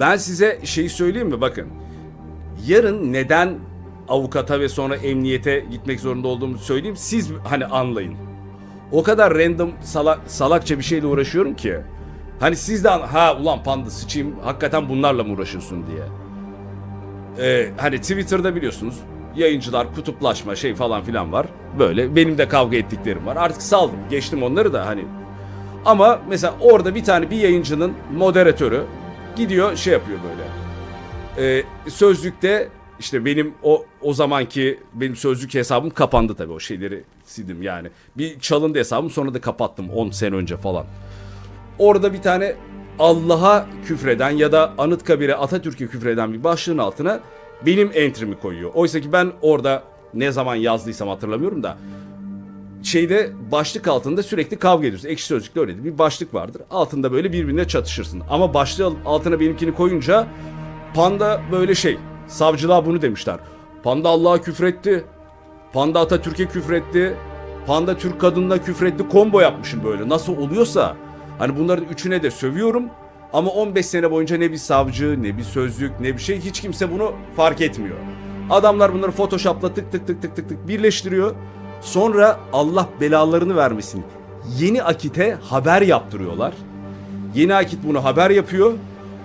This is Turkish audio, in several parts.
Ben size şeyi söyleyeyim mi? Bakın. Yarın neden avukata ve sonra emniyete gitmek zorunda olduğumu söyleyeyim. Siz hani anlayın. O kadar random salak, salakça bir şeyle uğraşıyorum ki. Hani siz de ha ulan panda sıçayım hakikaten bunlarla mı uğraşıyorsun diye. Ee, hani Twitter'da biliyorsunuz yayıncılar kutuplaşma şey falan filan var. Böyle benim de kavga ettiklerim var. Artık saldım geçtim onları da hani. Ama mesela orada bir tane bir yayıncının moderatörü gidiyor şey yapıyor böyle. Ee, sözlükte işte benim o o zamanki benim sözlük hesabım kapandı tabii o şeyleri sildim yani. Bir çalındı hesabım sonra da kapattım 10 sene önce falan. Orada bir tane Allah'a küfreden ya da Anıtkabir'e Atatürk'e küfreden bir başlığın altına benim entrimi koyuyor. Oysa ki ben orada ne zaman yazdıysam hatırlamıyorum da şeyde başlık altında sürekli kavga ediyoruz. Ekşi Sözlük'te öyleydi. Bir başlık vardır. Altında böyle birbirine çatışırsın. Ama başlığı altına benimkini koyunca Panda böyle şey. Savcılığa bunu demişler. Panda Allah'a küfretti. Panda Atatürk'e küfretti. Panda Türk kadınına küfretti. Combo yapmışım böyle. Nasıl oluyorsa. Hani bunların üçüne de sövüyorum. Ama 15 sene boyunca ne bir savcı, ne bir sözlük, ne bir şey hiç kimse bunu fark etmiyor. Adamlar bunları Photoshop'la tık tık tık tık tık tık birleştiriyor. Sonra Allah belalarını vermesin. Yeni Akit'e haber yaptırıyorlar. Yeni Akit bunu haber yapıyor.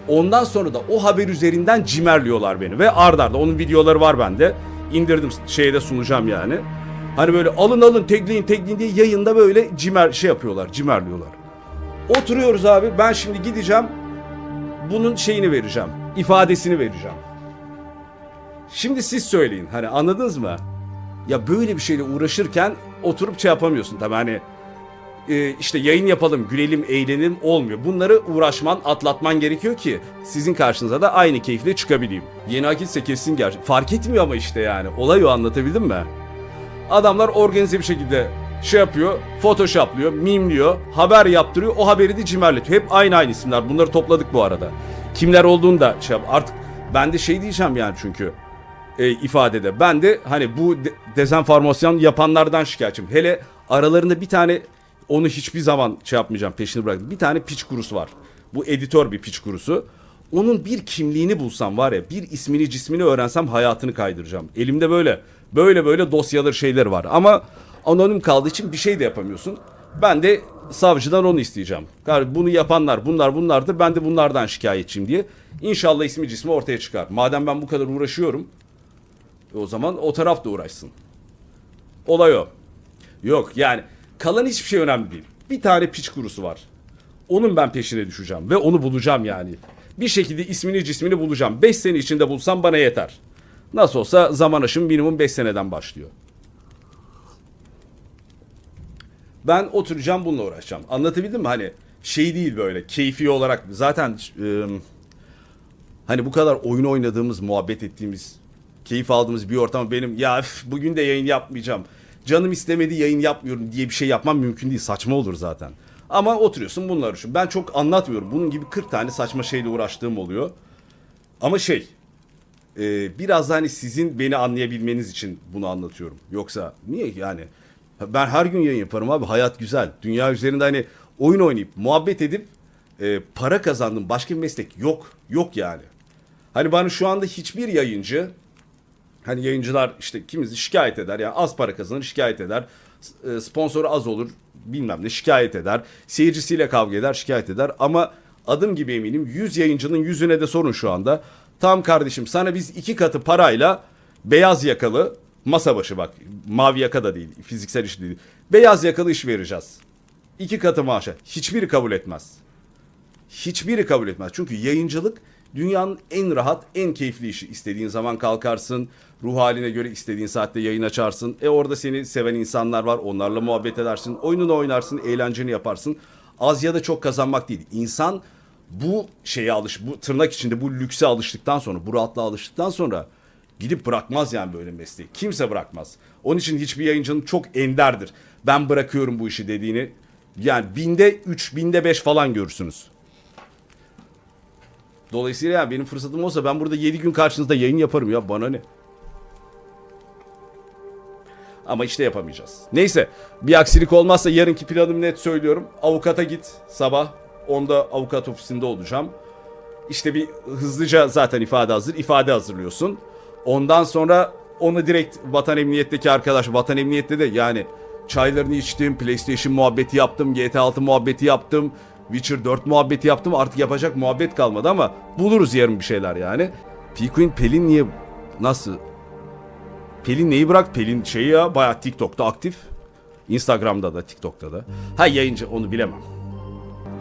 Ondan sonra da o haber üzerinden cimerliyorlar beni. Ve ard arda onun videoları var bende. İndirdim şeye de sunacağım yani. Hani böyle alın alın tekleyin tekleyin diye yayında böyle cimer şey yapıyorlar cimerliyorlar. Oturuyoruz abi ben şimdi gideceğim. Bunun şeyini vereceğim. ifadesini vereceğim. Şimdi siz söyleyin hani anladınız mı? Ya böyle bir şeyle uğraşırken oturup şey yapamıyorsun tabii hani e, işte yayın yapalım, gülelim, eğlenelim olmuyor. Bunları uğraşman, atlatman gerekiyor ki sizin karşınıza da aynı keyifle çıkabileyim. Yeni akitse kesin gerçek. Fark etmiyor ama işte yani. Olay o anlatabildim mi? Adamlar organize bir şekilde şey yapıyor, photoshoplıyor, mimliyor, haber yaptırıyor, o haberi de cimerletiyor. Hep aynı aynı isimler. Bunları topladık bu arada. Kimler olduğunu da şey yap. Artık ben de şey diyeceğim yani çünkü e, ifadede. Ben de hani bu de- dezenformasyon yapanlardan şikayetçiyim. Hele aralarında bir tane onu hiçbir zaman şey yapmayacağım peşini bıraktım. Bir tane piç kurusu var. Bu editör bir piç kurusu. Onun bir kimliğini bulsam var ya bir ismini cismini öğrensem hayatını kaydıracağım. Elimde böyle böyle böyle dosyalar şeyler var ama anonim kaldığı için bir şey de yapamıyorsun. Ben de savcıdan onu isteyeceğim. Yani bunu yapanlar bunlar bunlardır ben de bunlardan şikayetçiyim diye. İnşallah ismi cismi ortaya çıkar. Madem ben bu kadar uğraşıyorum o zaman o taraf da uğraşsın. Olay o. Yok yani kalan hiçbir şey önemli değil. Bir tane piç kurusu var. Onun ben peşine düşeceğim ve onu bulacağım yani. Bir şekilde ismini cismini bulacağım. 5 sene içinde bulsam bana yeter. Nasıl olsa zaman aşım minimum 5 seneden başlıyor. Ben oturacağım bununla uğraşacağım. Anlatabildim mi? Hani şey değil böyle keyfi olarak zaten e, hani bu kadar oyun oynadığımız, muhabbet ettiğimiz, keyif aldığımız bir ortam benim ya üf, bugün de yayın yapmayacağım. Canım istemedi yayın yapmıyorum diye bir şey yapmam mümkün değil. Saçma olur zaten. Ama oturuyorsun bunlar için. Ben çok anlatmıyorum. Bunun gibi 40 tane saçma şeyle uğraştığım oluyor. Ama şey e, biraz da hani sizin beni anlayabilmeniz için bunu anlatıyorum. Yoksa niye yani? Ben her gün yayın yaparım abi. Hayat güzel. Dünya üzerinde hani oyun oynayıp muhabbet edip e, para kazandım. Başka bir meslek yok. Yok yani. Hani bana şu anda hiçbir yayıncı hani yayıncılar işte kimisi şikayet eder ya az para kazanır şikayet eder. E, Sponsoru az olur bilmem ne şikayet eder. Seyircisiyle kavga eder şikayet eder ama adım gibi eminim 100 yayıncının yüzüne de sorun şu anda. Tam kardeşim sana biz iki katı parayla beyaz yakalı masa başı bak mavi yaka da değil fiziksel iş değil. Beyaz yakalı iş vereceğiz. İki katı maaşa. Hiçbiri kabul etmez. Hiçbiri kabul etmez. Çünkü yayıncılık dünyanın en rahat, en keyifli işi. İstediğin zaman kalkarsın, ruh haline göre istediğin saatte yayın açarsın. E orada seni seven insanlar var, onlarla muhabbet edersin, oyununu oynarsın, eğlenceni yaparsın. Az ya da çok kazanmak değil. İnsan bu şeye alış, bu tırnak içinde bu lükse alıştıktan sonra, bu rahatlığa alıştıktan sonra gidip bırakmaz yani böyle mesleği. Kimse bırakmaz. Onun için hiçbir yayıncının çok enderdir. Ben bırakıyorum bu işi dediğini. Yani binde üç, binde beş falan görürsünüz. Dolayısıyla yani benim fırsatım olsa ben burada 7 gün karşınızda yayın yaparım ya bana ne? Ama işte yapamayacağız. Neyse bir aksilik olmazsa yarınki planımı net söylüyorum. Avukata git sabah. Onda avukat ofisinde olacağım. işte bir hızlıca zaten ifade hazır. ifade hazırlıyorsun. Ondan sonra onu direkt Vatan Emniyet'teki arkadaş Vatan Emniyet'te de yani çaylarını içtim, PlayStation muhabbeti yaptım, GTA 6 muhabbeti yaptım, Witcher 4 muhabbeti yaptım. Artık yapacak muhabbet kalmadı ama buluruz yarın bir şeyler yani. P-Queen Pelin niye nasıl Pelin neyi bırak? Pelin şeyi ya bayağı TikTok'ta aktif. Instagram'da da TikTok'ta da. Ha yayıncı onu bilemem.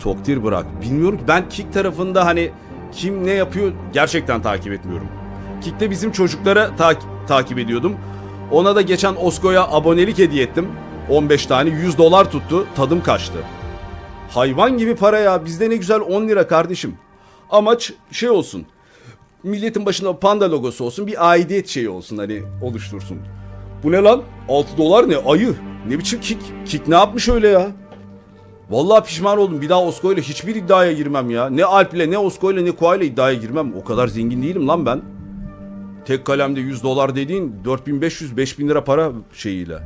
Toktir bırak. Bilmiyorum ki ben Kick tarafında hani kim ne yapıyor gerçekten takip etmiyorum. Kick'te bizim çocuklara ta- takip ediyordum. Ona da geçen Osko'ya abonelik hediye ettim. 15 tane 100 dolar tuttu. Tadım kaçtı. Hayvan gibi para ya. Bizde ne güzel 10 lira kardeşim. Amaç şey olsun. Milletin başında panda logosu olsun. Bir aidiyet şeyi olsun hani oluştursun. Bu ne lan? 6 dolar ne? Ayı. Ne biçim kick? Kick ne yapmış öyle ya? Vallahi pişman oldum. Bir daha Osko ile hiçbir iddiaya girmem ya. Ne Alp'le ne Osko ile ne Koa ile iddiaya girmem. O kadar zengin değilim lan ben. Tek kalemde 100 dolar dediğin 4500-5000 lira para şeyiyle.